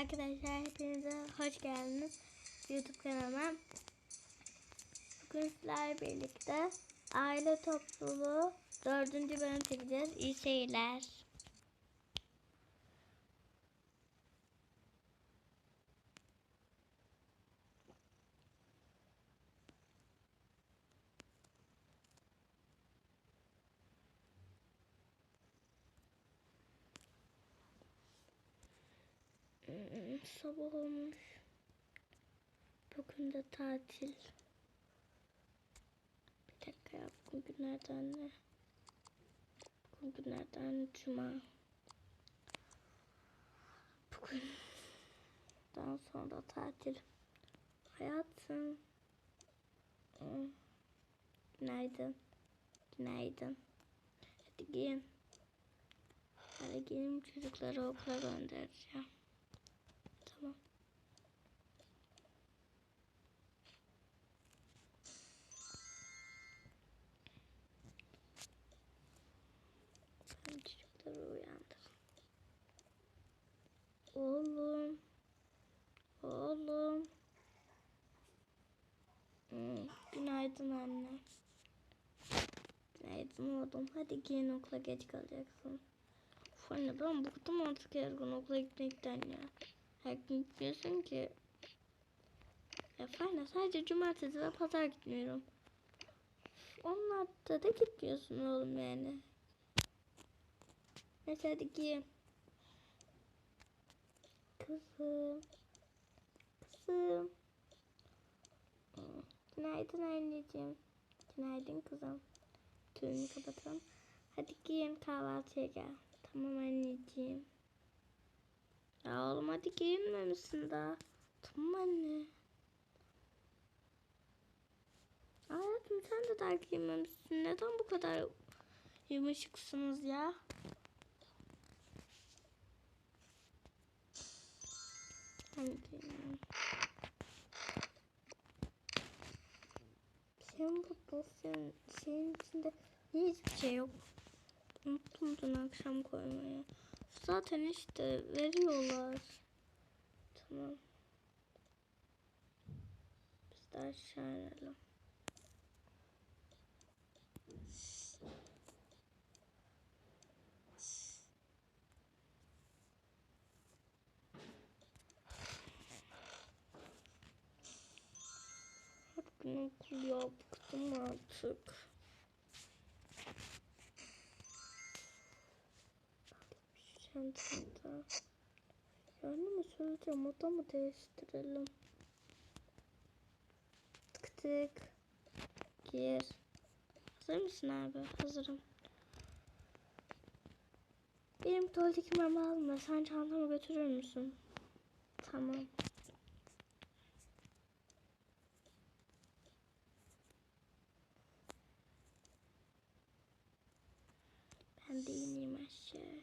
Arkadaşlar hepinize hoş geldiniz YouTube kanalıma. Bugün sizlerle birlikte aile topluluğu dördüncü bölüm çekeceğiz. İyi seyirler. Sabah olmuş. Bugün de tatil. Bir dakika ya bugün günlerden ne? Bugün günlerden cuma. Bugün daha sonra tatil. Hayatım. Hmm. Günaydın. Günaydın. Hadi giyin. Hadi giyin çocukları okula göndereceğim. Tamam. Ben çocukları uyandır. Oğlum. Oğlum. Günaydın anne. Günaydın oğlum. Hadi giyin okula geç kalacaksın. Uf anne ben bıktım artık her gün okula gitmekten ya. Her gün gitmiyorsun ki. Ya sadece cumartesi ve pazar gitmiyorum. Onlarda da gitmiyorsun oğlum yani. Neyse hadi giyin. Kızım. Kızım. Günaydın anneciğim. Günaydın kızım. Tüyünü kapatalım. Hadi giyin kahvaltıya gel. Tamam anneciğim. Ya oğlum hadi giyinmemişsin daha. Tamam anne. Hayatım sen de daha giyinmemişsin. Neden bu kadar yumuşaksınız ya? Ben giyineyim. Sen burada sen, senin içinde hiçbir şey yok. Unuttum dün akşam koymayı. Zaten işte veriyorlar. Tamam. Biz de aşağı inelim. Okul ya bıktım artık. Çantamda. Yani mi söyleyeceğim odamı değiştirelim. Tık tık. Gir. Hazır mısın abi? Hazırım. Benim tuvaleteki mama alma. Sen çantamı götürür müsün? Tamam. Ben de ineyim aşağı.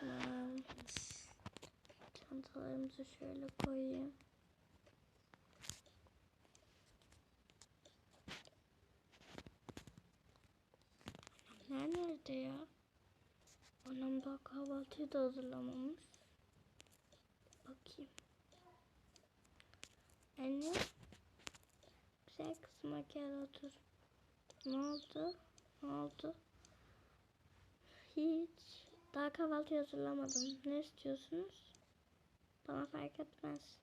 Tamam. Çantalarımızı şöyle koyayım. Annemler nerede ya? Annem daha kahvaltıyı da hazırlamamış. Bakayım. Anne. Güzel kızıma gel otur. Ne oldu? Ne oldu? Hiç. Daha kahvaltı hazırlamadım. Ne istiyorsunuz? Bana fark etmez.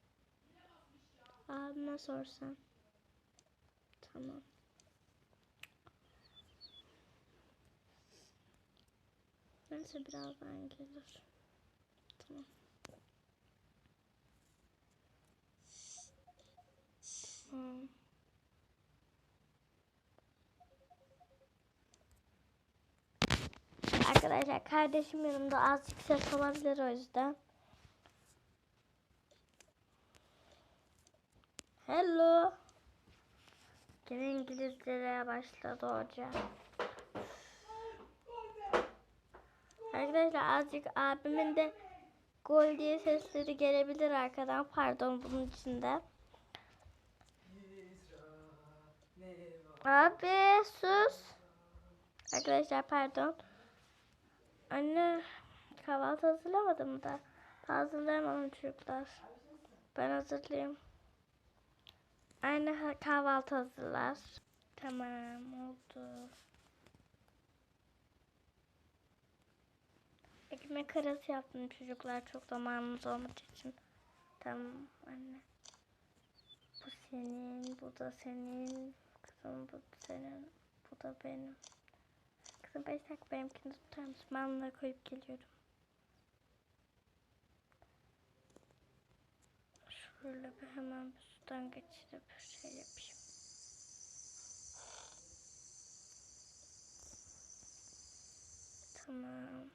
Abime sorsan. Tamam. Neyse birazdan gelir. Tamam. Tamam. Arkadaşlar kardeşim yanımda azıcık ses olabilir o yüzden. Hello. Yine İngilizlere başladı hocam. Arkadaşlar azıcık abimin de gol diye sesleri gelebilir arkadan. Pardon bunun içinde. Abi sus. Arkadaşlar pardon. Anne kahvaltı hazırlamadım da. Hazırlayamadım çocuklar. Ben hazırlayayım. Anne kahvaltı hazırlar. Tamam oldu. Ekmek arası yaptım çocuklar çok zamanımız olmadığı için. Tamam anne. Bu senin, bu da senin. Kızım bu senin, bu da benim. Kızım beş dakika benimkini tutar mısın? Ben bunları koyup geliyorum. Şöyle bir hemen bir sudan geçirip şey yapayım. Tamam.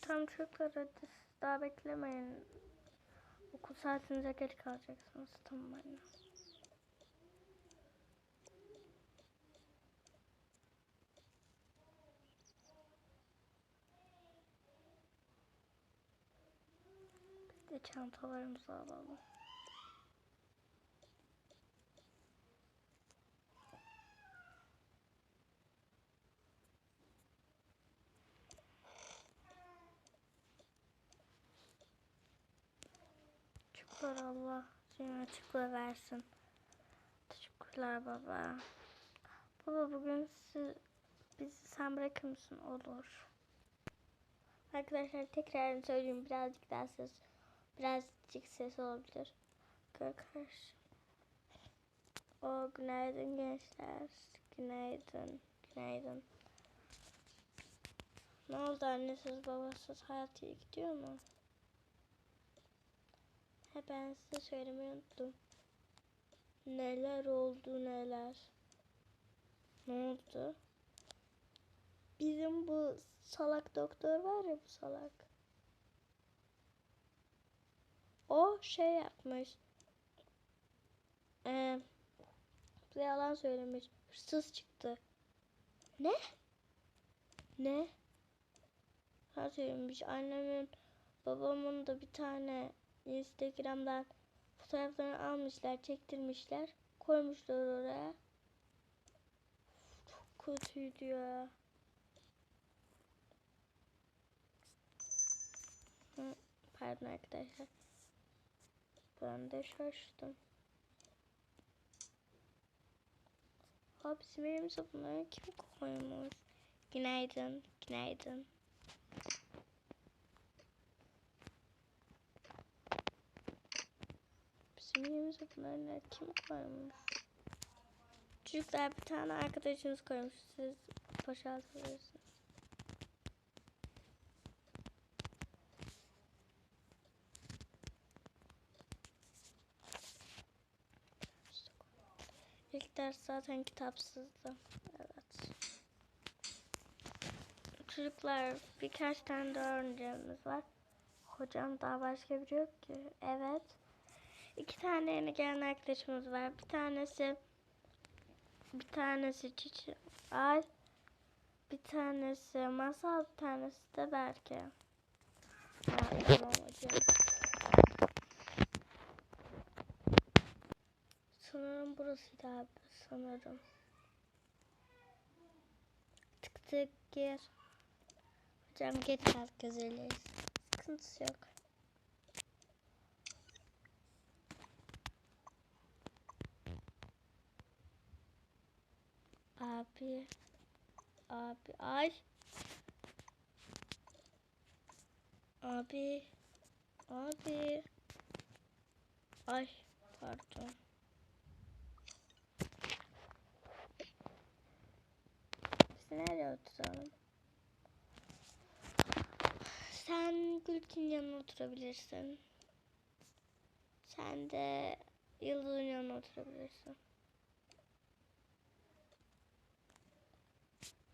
Tam çocuklar hadi daha beklemeyin. Okul saatinize geç kalacaksınız. Tamam anne. De çantalarımızı alalım. Şükürler Allah. Senin açıklığı versin. Teşekkürler baba. Baba bugün siz, bizi sen bırakır mısın? Olur. Arkadaşlar tekrar söyleyeyim birazcık daha ses birazcık ses olabilir. Karşı. O günaydın gençler. Günaydın. Günaydın. Ne oldu annesiz babasız hayat iyi gidiyor mu? He ben size söylemeyi unuttum. Neler oldu neler. Ne oldu? Bizim bu salak doktor var ya bu salak. O şey yapmış. Ee, bize yalan söylemiş. Hırsız çıktı. Ne? Ne? Ha söylemiş. Annemin babamın da bir tane Instagram'dan fotoğraflarını almışlar, çektirmişler, koymuşlar oraya. Çok kötüydü ya. Pardon arkadaşlar. Ben de şaştım. Abi bizim elimize bunları kim koymuş? Günaydın, günaydın. Bizim yerimize bunları kim koymuş? Çocuklar bir tane arkadaşınız koymuş. Siz boşaltabilirsiniz. İlk ders zaten kitapsızdı. Evet. Çocuklar birkaç tane daha öğrencimiz var. Hocam daha başka biri yok ki. Evet. İki tane yeni gelen arkadaşımız var. Bir tanesi bir tanesi Çiçi Ay. Bir tanesi Masal, bir tanesi de Berke. Ha, tamam hocam. Sanırım burasıydı abi. Sanırım. Tık tık gir. Hocam geç kalk özür Sıkıntısı yok. Abi. Abi. Ay. Abi. Abi. Ay. Pardon. Nereye oturalım? Sen Gülkin yanına oturabilirsin. Sen de Yıldız'ın yanına oturabilirsin.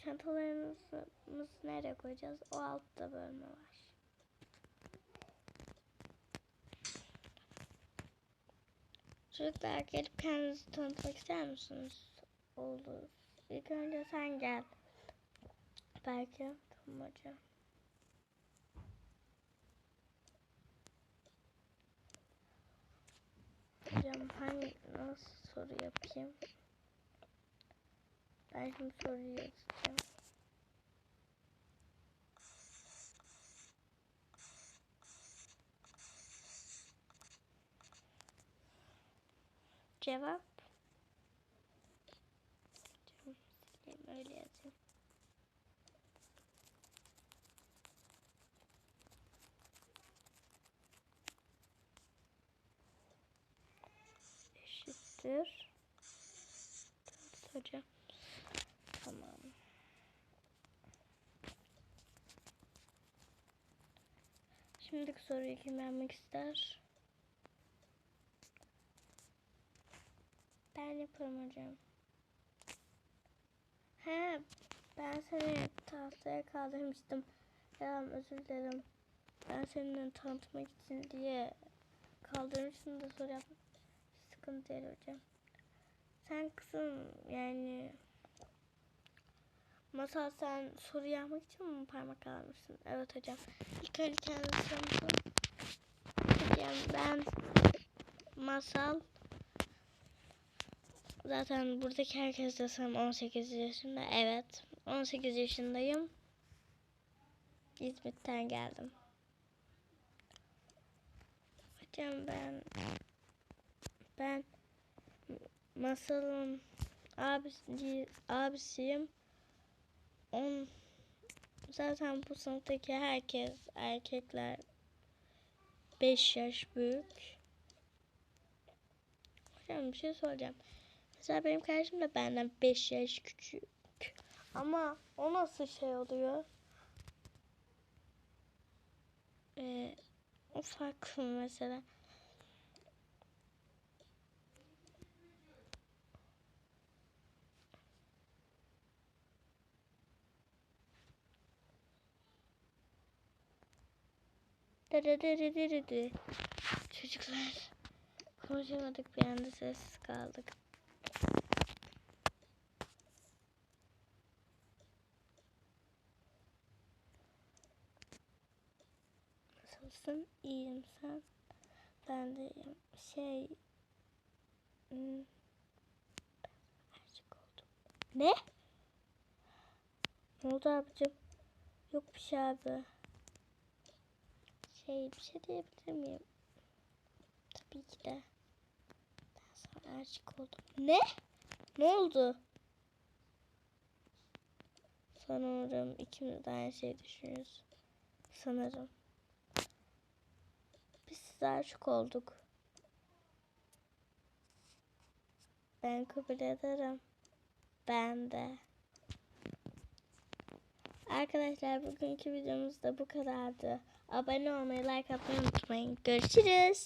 Çantalarımızı nereye koyacağız? O altta bölme var. Çocuklar gelip kendinizi tanıtmak ister misiniz? Olur. İlk önce sen gel. Belki tamam hocam. Hocam hangi nasıl soru yapayım? Ben şimdi soruyu yazacağım. Cevap. Cevap öyle yazayım. Şimdiki soruyu kim vermek ister? Ben yaparım hocam. He, ben seni tahtaya kaldırmıştım. Ya özür dilerim. Ben seninle tanıtmak için diye kaldırmıştım da soru yapmak. Sıkıntı değil hocam. Sen kızım yani Masal sen soru yapmak için mi parmak kaldırmışsın? Evet hocam. İlk önce kendini tanıtın. Hocam ben Masal Zaten buradaki herkes de sanırım 18 yaşında. Evet. 18 yaşındayım. İzmit'ten geldim. Hocam ben ben masalın abisi, abisiyim. On, zaten bu sınıftaki herkes erkekler 5 yaş büyük. Hocam bir şey soracağım. Mesela benim kardeşim de benden 5 yaş küçük. Ama o nasıl şey oluyor? Ee, o farklı mesela. Çocuklar konuşamadık bir anda sessiz kaldık. Nasılsın? İyiyim sen? Ben de. Şey... hmm, oldum. Ne? Ne oldu abicim? Yok bir şey abi. Şey bir şey diyebilir miyim? Tabii ki de. Ben sana aşık oldum. Ne? Ne oldu? Sanırım ikimiz de aynı şeyi düşünüyoruz. Sanırım. Biz size aşık olduk. Ben kabul ederim. Ben de. Arkadaşlar bugünkü videomuz da bu kadardı. Abone olmayı, like atmayı unutmayın. Görüşürüz.